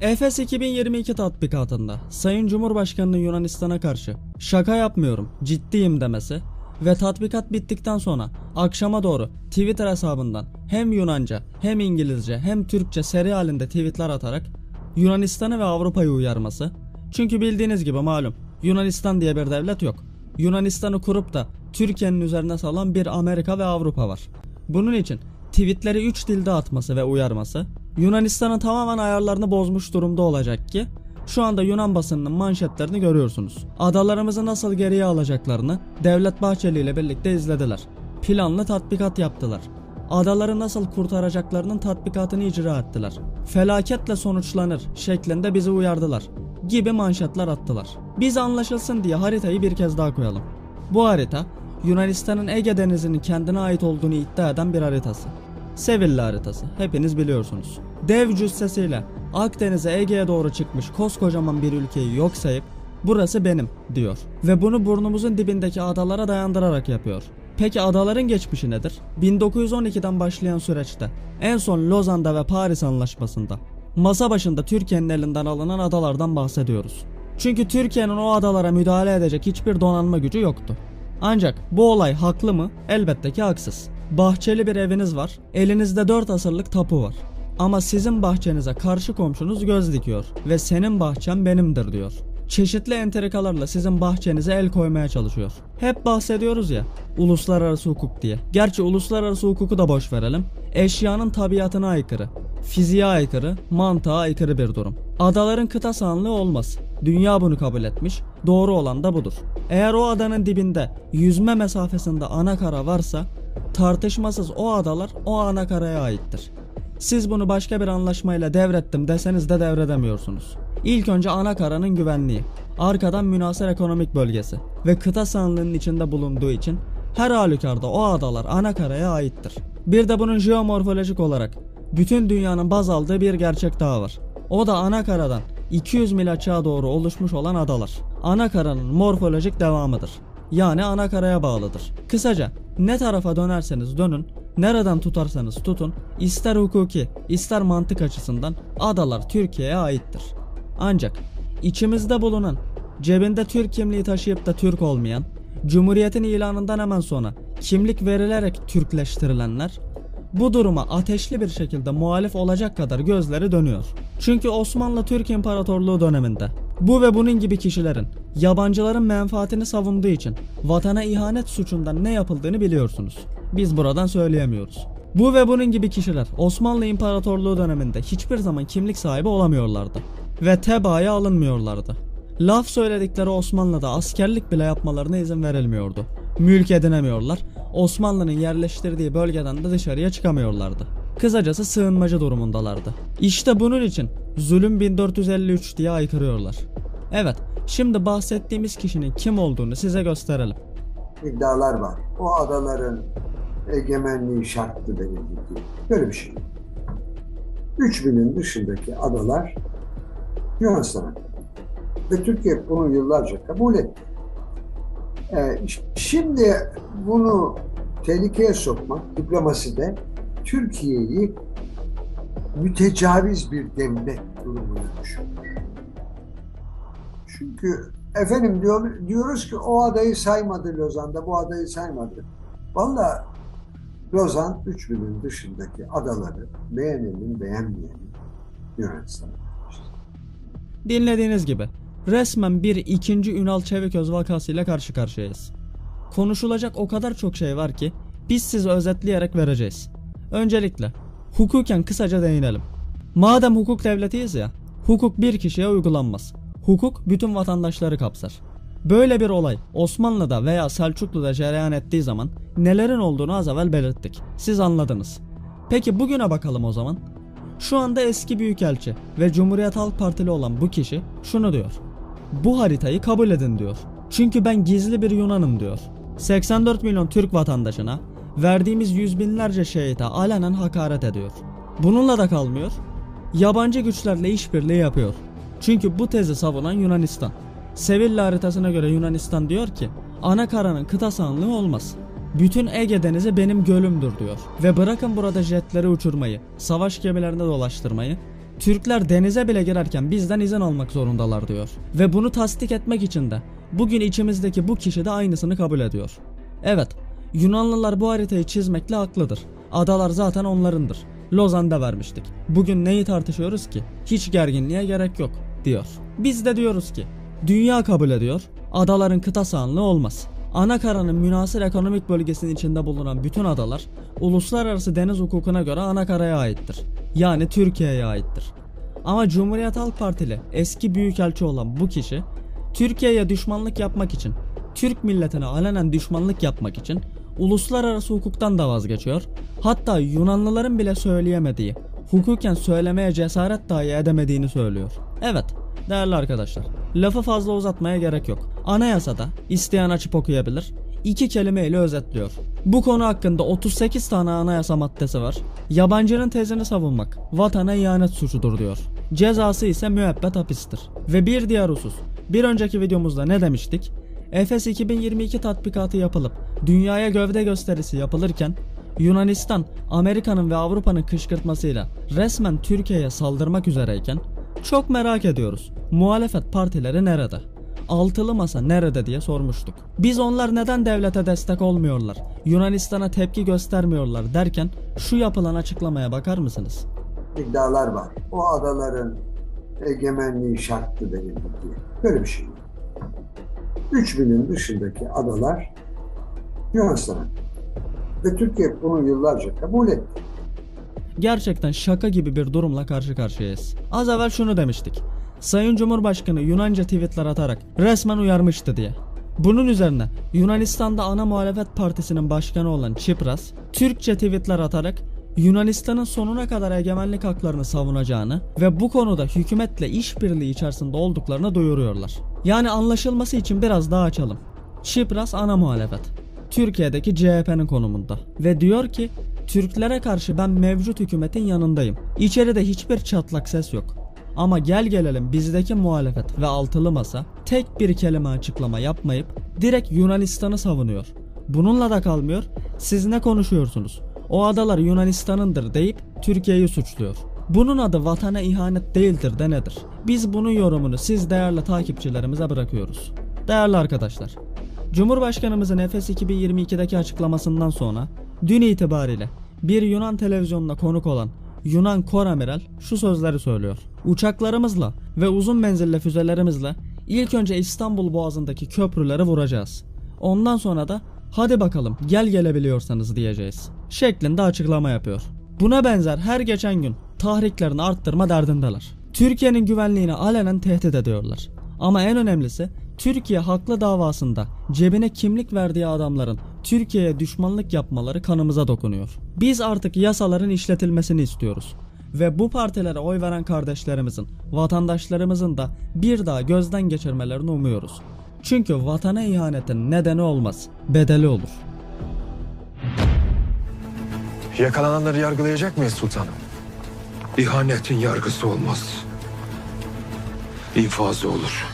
Efes 2022 tatbikatında Sayın Cumhurbaşkanı'nın Yunanistan'a karşı şaka yapmıyorum ciddiyim demesi ve tatbikat bittikten sonra akşama doğru Twitter hesabından hem Yunanca hem İngilizce hem Türkçe seri halinde tweetler atarak Yunanistan'ı ve Avrupa'yı uyarması. Çünkü bildiğiniz gibi malum Yunanistan diye bir devlet yok. Yunanistan'ı kurup da Türkiye'nin üzerine salan bir Amerika ve Avrupa var. Bunun için tweetleri 3 dilde atması ve uyarması Yunanistan'ın tamamen ayarlarını bozmuş durumda olacak ki şu anda Yunan basınının manşetlerini görüyorsunuz. Adalarımızı nasıl geriye alacaklarını Devlet Bahçeli ile birlikte izlediler. Planlı tatbikat yaptılar. Adaları nasıl kurtaracaklarının tatbikatını icra ettiler. Felaketle sonuçlanır şeklinde bizi uyardılar gibi manşetler attılar. Biz anlaşılsın diye haritayı bir kez daha koyalım. Bu harita Yunanistan'ın Ege Denizi'nin kendine ait olduğunu iddia eden bir haritası. Sevilla haritası. Hepiniz biliyorsunuz. Dev cüssesiyle Akdeniz'e Ege'ye doğru çıkmış koskocaman bir ülkeyi yok sayıp burası benim diyor. Ve bunu burnumuzun dibindeki adalara dayandırarak yapıyor. Peki adaların geçmişi nedir? 1912'den başlayan süreçte en son Lozan'da ve Paris Anlaşması'nda masa başında Türkiye'nin elinden alınan adalardan bahsediyoruz. Çünkü Türkiye'nin o adalara müdahale edecek hiçbir donanma gücü yoktu. Ancak bu olay haklı mı? Elbette ki haksız. Bahçeli bir eviniz var, elinizde 4 asırlık tapu var. Ama sizin bahçenize karşı komşunuz göz dikiyor ve senin bahçem benimdir diyor. Çeşitli entrikalarla sizin bahçenize el koymaya çalışıyor. Hep bahsediyoruz ya uluslararası hukuk diye. Gerçi uluslararası hukuku da boş verelim. Eşyanın tabiatına aykırı, fiziğe aykırı, mantığa aykırı bir durum. Adaların kıta sahanlığı olmaz. Dünya bunu kabul etmiş. Doğru olan da budur. Eğer o adanın dibinde yüzme mesafesinde ana kara varsa tartışmasız o adalar o ana karaya aittir. Siz bunu başka bir anlaşmayla devrettim deseniz de devredemiyorsunuz. İlk önce ana karanın güvenliği, arkadan münasır ekonomik bölgesi ve kıta sahanlığının içinde bulunduğu için her halükarda o adalar ana karaya aittir. Bir de bunun jeomorfolojik olarak bütün dünyanın baz aldığı bir gerçek daha var. O da ana karadan 200 mil açığa doğru oluşmuş olan adalar. Ana karanın morfolojik devamıdır. Yani ana karaya bağlıdır. Kısaca ne tarafa dönerseniz dönün, nereden tutarsanız tutun, ister hukuki, ister mantık açısından adalar Türkiye'ye aittir. Ancak içimizde bulunan, cebinde Türk kimliği taşıyıp da Türk olmayan, Cumhuriyetin ilanından hemen sonra kimlik verilerek Türkleştirilenler bu duruma ateşli bir şekilde muhalif olacak kadar gözleri dönüyor. Çünkü Osmanlı Türk İmparatorluğu döneminde bu ve bunun gibi kişilerin yabancıların menfaatini savunduğu için vatana ihanet suçundan ne yapıldığını biliyorsunuz. Biz buradan söyleyemiyoruz. Bu ve bunun gibi kişiler Osmanlı İmparatorluğu döneminde hiçbir zaman kimlik sahibi olamıyorlardı ve tebaaya alınmıyorlardı. Laf söyledikleri Osmanlı'da askerlik bile yapmalarına izin verilmiyordu. Mülk edinemiyorlar, Osmanlı'nın yerleştirdiği bölgeden de dışarıya çıkamıyorlardı. Kısacası sığınmacı durumundalardı. İşte bunun için zulüm 1453 diye aykırıyorlar. Evet, şimdi bahsettiğimiz kişinin kim olduğunu size gösterelim. iddialar var. O adaların egemenliği şarttı denildi. Böyle bir şey. yok. 3000'in dışındaki adalar Yunanistan'a. Ve Türkiye bunu yıllarca kabul etti. Ee, şimdi bunu tehlikeye sokmak diplomaside Türkiye'yi mütecaviz bir devlet durumuna düşürür. Çünkü efendim diyor, diyoruz ki o adayı saymadı Lozan'da, bu adayı saymadı. Valla Lozan 3000'in dışındaki adaları beğenenin beğenmeyenin Yunanistan'a vermiştir. Dinlediğiniz gibi resmen bir ikinci Ünal Çeviköz vakasıyla karşı karşıyayız. Konuşulacak o kadar çok şey var ki biz size özetleyerek vereceğiz. Öncelikle hukuken kısaca değinelim. Madem hukuk devletiyiz ya, hukuk bir kişiye uygulanmaz. Hukuk bütün vatandaşları kapsar. Böyle bir olay Osmanlı'da veya Selçuklu'da cereyan ettiği zaman nelerin olduğunu az evvel belirttik. Siz anladınız. Peki bugüne bakalım o zaman. Şu anda eski büyükelçi ve Cumhuriyet Halk Partili olan bu kişi şunu diyor. Bu haritayı kabul edin diyor. Çünkü ben gizli bir Yunanım diyor. 84 milyon Türk vatandaşına verdiğimiz yüz binlerce şehite alenen hakaret ediyor. Bununla da kalmıyor. Yabancı güçlerle işbirliği yapıyor. Çünkü bu tezi savunan Yunanistan. Sevilla haritasına göre Yunanistan diyor ki ana karanın kıta sahanlığı olmaz. Bütün Ege Denizi benim gölümdür diyor. Ve bırakın burada jetleri uçurmayı, savaş gemilerinde dolaştırmayı. Türkler denize bile girerken bizden izin almak zorundalar diyor. Ve bunu tasdik etmek için de bugün içimizdeki bu kişi de aynısını kabul ediyor. Evet, Yunanlılar bu haritayı çizmekle haklıdır. Adalar zaten onlarındır. Lozan'da vermiştik. Bugün neyi tartışıyoruz ki? Hiç gerginliğe gerek yok diyor. Biz de diyoruz ki dünya kabul ediyor. Adaların kıta sahanlığı olmaz. Anakara'nın münasır ekonomik bölgesinin içinde bulunan bütün adalar uluslararası deniz hukukuna göre Anakara'ya aittir. Yani Türkiye'ye aittir. Ama Cumhuriyet Halk Partili eski büyükelçi olan bu kişi Türkiye'ye düşmanlık yapmak için, Türk milletine alenen düşmanlık yapmak için uluslararası hukuktan da vazgeçiyor. Hatta Yunanlıların bile söyleyemediği, hukuken söylemeye cesaret dahi edemediğini söylüyor. Evet, değerli arkadaşlar, lafı fazla uzatmaya gerek yok. Anayasada isteyen açıp okuyabilir. iki kelimeyle özetliyor. Bu konu hakkında 38 tane anayasa maddesi var. Yabancının tezini savunmak vatana ihanet suçudur diyor. Cezası ise müebbet hapistir. Ve bir diğer husus. Bir önceki videomuzda ne demiştik? Efes 2022 tatbikatı yapılıp dünyaya gövde gösterisi yapılırken Yunanistan Amerika'nın ve Avrupa'nın kışkırtmasıyla resmen Türkiye'ye saldırmak üzereyken çok merak ediyoruz. Muhalefet partileri nerede? Altılı masa nerede diye sormuştuk. Biz onlar neden devlete destek olmuyorlar, Yunanistan'a tepki göstermiyorlar derken şu yapılan açıklamaya bakar mısınız? iddialar var. O adaların egemenliği şarttı denildi diye. Böyle bir şey yok. 3000'in dışındaki adalar Yunanistan'a. Ve Türkiye bunu yıllarca kabul etti. Gerçekten şaka gibi bir durumla karşı karşıyayız. Az evvel şunu demiştik. Sayın Cumhurbaşkanı Yunanca tweetler atarak resmen uyarmıştı diye. Bunun üzerine Yunanistan'da ana muhalefet partisinin başkanı olan Çipras, Türkçe tweetler atarak Yunanistan'ın sonuna kadar egemenlik haklarını savunacağını ve bu konuda hükümetle işbirliği içerisinde olduklarını duyuruyorlar. Yani anlaşılması için biraz daha açalım. Çipras ana muhalefet. Türkiye'deki CHP'nin konumunda ve diyor ki Türklere karşı ben mevcut hükümetin yanındayım. İçeride hiçbir çatlak ses yok. Ama gel gelelim bizdeki muhalefet ve altılı masa tek bir kelime açıklama yapmayıp direkt Yunanistan'ı savunuyor. Bununla da kalmıyor. Siz ne konuşuyorsunuz? O adalar Yunanistan'ındır deyip Türkiye'yi suçluyor. Bunun adı vatana ihanet değildir de nedir? Biz bunun yorumunu siz değerli takipçilerimize bırakıyoruz. Değerli arkadaşlar, Cumhurbaşkanımızın Efes 2022'deki açıklamasından sonra dün itibariyle bir Yunan televizyonuna konuk olan Yunan Kor Amiral şu sözleri söylüyor. Uçaklarımızla ve uzun menzilli füzelerimizle ilk önce İstanbul Boğazı'ndaki köprüleri vuracağız. Ondan sonra da hadi bakalım gel gelebiliyorsanız diyeceğiz. Şeklinde açıklama yapıyor. Buna benzer her geçen gün tahriklerini arttırma derdindeler. Türkiye'nin güvenliğini alenen tehdit ediyorlar. Ama en önemlisi Türkiye haklı davasında cebine kimlik verdiği adamların Türkiye'ye düşmanlık yapmaları kanımıza dokunuyor. Biz artık yasaların işletilmesini istiyoruz. Ve bu partilere oy veren kardeşlerimizin, vatandaşlarımızın da bir daha gözden geçirmelerini umuyoruz. Çünkü vatana ihanetin nedeni olmaz, bedeli olur. Yakalananları yargılayacak mıyız sultanım? İhanetin yargısı olmaz. İnfazı olur.